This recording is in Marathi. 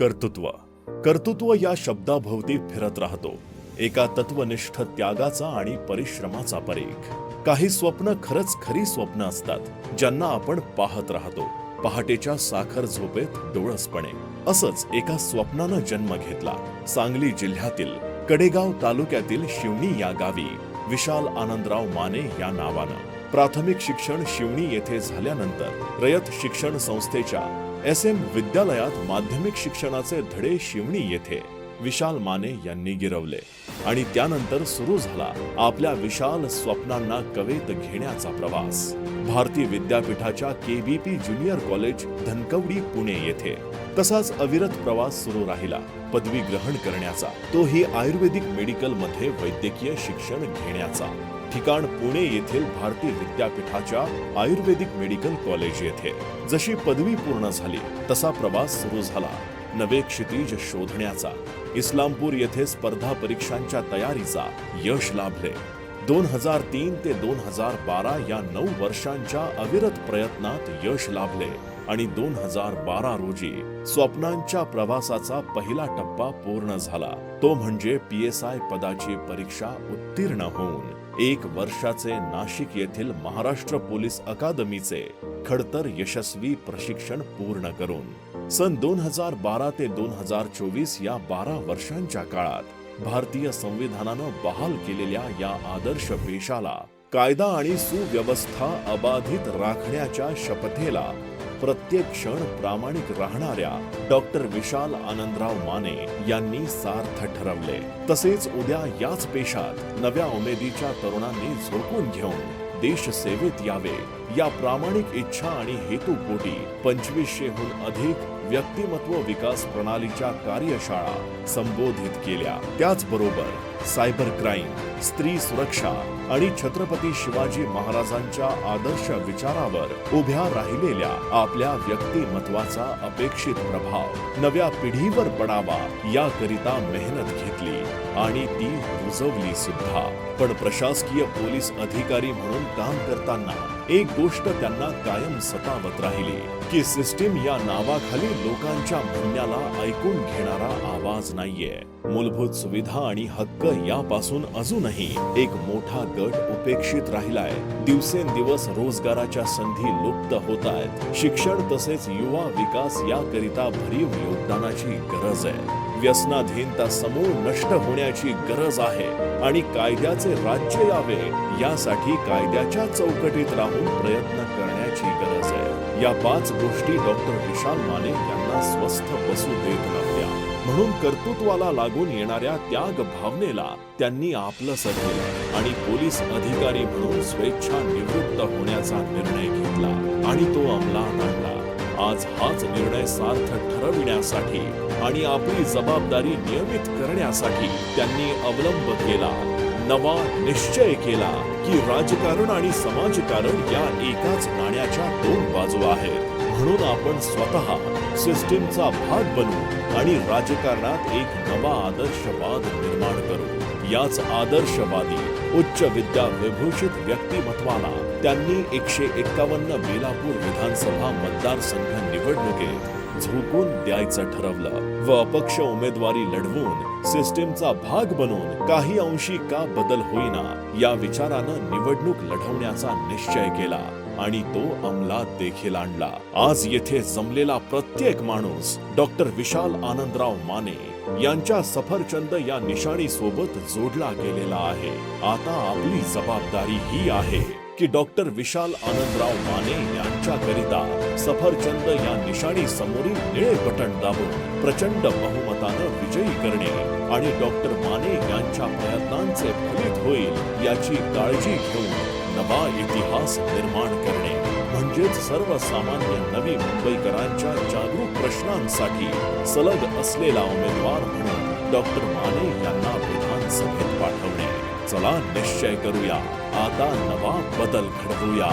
कर्तृत्व. कर्तृत्व या शब्दाभोवती फिरत राहतो. एका तत्वनिष्ठ त्यागाचा आणि परिश्रमाचा परीख. काही स्वप्न खरंच खरी स्वप्न असतात ज्यांना आपण पाहत राहतो. पहाटेच्या साखर झोपेत डोळसपणे. असंच एका स्वप्नानं जन्म घेतला सांगली जिल्ह्यातील कडेगाव तालुक्यातील शिवणी या गावी. विशाल आनंदराव माने या नावानं. प्राथमिक शिक्षण शिवणी येथे झाल्यानंतर रयत शिक्षण संस्थेच्या एस एम विद्यालयात माध्यमिक शिक्षणाचे धडे शिवणी येथे विशाल माने यांनी गिरवले. आणि त्यानंतर सुरू झाला आपल्या विशाल स्वप्नांना कवेत घेण्याचा प्रवास. भारती विद्यापीठाच्या KBP junior college Dhankawadi Pune येथे तसाच अविरत प्रवास सुरू राहिला. पदवी ग्रहण करण्याचा तोही आयुर्वेदिक मेडिकलमध्ये वैद्यकीय शिक्षण घेण्याचा. ठिकाण पुणे येथील भारतीय विद्यापीठाच्या आयुर्वेदिक मेडिकल कॉलेज येथे. जशी पदवी पूर्ण झाली तसा प्रवास सुरू झाला. नवे क्षितिज शोधण्याचा. इस्लामपूर येथे स्पर्धा परीक्षांच्या तयारीचा यश लाभले. दोन हजार तीन ते दोन हजार बारा या नऊ वर्षांच्या अविरत प्रयत्नात यश लाभले आणि दोन हजार बारा रोजी स्वप्नांच्या प्रवासाचा पहिला टप्पा पूर्ण झाला. तो म्हणजे पी एस आय पदाची परीक्षा उत्तीर्ण होऊन. एक वर्षाचे नाशिक येथील महाराष्ट्र पोलीस अकादमीचे खडतर यशस्वी प्रशिक्षण पूर्ण करून सन दोन हजार बारा ते दोन हजार चोवीस या बारा वर्षांच्या काळात भारतीय संविधानानं बहाल केलेल्या या आदर्श पेशाला कायदा आणि सुव्यवस्था अबाधित राखण्याच्या शपथेला प्रत्येक क्षण प्रामाणिक राहणाऱ्या डॉक्टर विशाल आनंदराव माने यांनी सार्थ ठरवले. तसेच उद्या याच पेशात नव्या उमेदीच्या तरुणांनी झोकून घेऊन देश सेवेत यावे. या प्रामाणिक इच्छा आणि हेतूपोटी पंचवीसशेहून अधिक व्यक्तिमत्व विकास प्रणालीच्या कार्यशाळा संबोधित केल्या. त्याचबरोबर सायबर क्राईम स्त्री सुरक्षा आणि छत्रपती शिवाजी महाराजांच्या आदर्श विचारावर उभ्या राहिलेल्या आपल्या व्यक्तिमत्वाचा अपेक्षित प्रभाव नव्या पिढीवर पडावा याकरिता मेहनत घेतली आणि ती रुजवली सुद्धा. पण प्रशासकीय पोलीस अधिकारी म्हणून काम करताना एक गोष्ट त्यांना कायम सतावत राहिली की सिस्टीम या नावाखाली लोकांच्या म्हणण्याला ऐकून घेणारा आवाज नाहीये. मूलभूत सुविधा आणि हक्क यापासून अजूनही एक मोठा गट उपेक्षित राहिलाय. दिवसेंदिवस रोजगाराच्या संधी लुप्त होत आहेत शिक्षण तसेच युवा विकास याकरिता भरीव योगदानाची गरज आहे. व्यसनाधीनता समूळ नष्ट होण्याची गरज आहे आणि कायद्याचे राज्य यावे यासाठी कायद्याच्या चौकटीत राहून प्रयत्न करण्याची गरज आहे. या पाच गोष्टी डॉक्टर विशाल माने यांना स्वस्थ बसू देत नव्हत्या. म्हणून कर्तृत्वाला लागून येणाऱ्या त्याग भावनेला त्यांनी आपलं केलं आणि पोलीस अधिकारी म्हणून स्वेच्छा निवृत्त होण्याचा निर्णय घेतला आणि तो अंमलात आणला. आज हाच निर्णय सार्थक ठरविण्यासाठी आणि आपली जबाबदारी नियमित करण्यासाठी त्यांनी अवलंब केला. नवा निश्चय केला की राजकारण आणि समाजकारण या एकाच नाण्याच्या दोन बाजू आहेत. म्हणून आपण स्वतः सिस्टीमचा भाग बनू आणि राजकारणात एक नवा आदर्शवाद निर्माण करू. याच आदर्शवादी उच्च विद्या विभूषित व्यक्तिमत्वाला त्यांनी एकशे एक्कावन्न बेलापूर विधानसभा मतदारसंघ निवडणुकीत झोकून द्यायचं ठरवलं. व अपक्ष उमेदवारी लढवून सिस्टीमचा भाग बनून काही अंशी का बदल होईना या विचारानं निवडणूक लढवण्याचा निश्चय केला आणि तो अंमलात देखील आणला. आज येथे जमलेला प्रत्येक माणूस डॉक्टर विशाल आनंदराव माने यांच्या सफरचंद या निशाणी सोबत जोडला गेलेला आहे. आता आपली जबाबदारी ही आहे की डॉक्टर विशाल आनंदराव माने यांच्याकरिता सफरचंद या निशाणी समोरील निळे बटन दाबून प्रचंड बहुमतानं विजयी करणे आणि डॉक्टर माने यांच्या प्रयत्नांचे फलित होईल याची काळजी घेऊन नवा इतिहास निर्माण करणे. म्हणजेच सर्वसामान्य नवी मुंबईकरांच्या जागरूक प्रश्नांसाठी सलग असलेला उमेदवार म्हणून डॉक्टर माने यांना विधानसभेत पाठवणे. चला निश्चय करूया. आता नवा बदल घडवूया.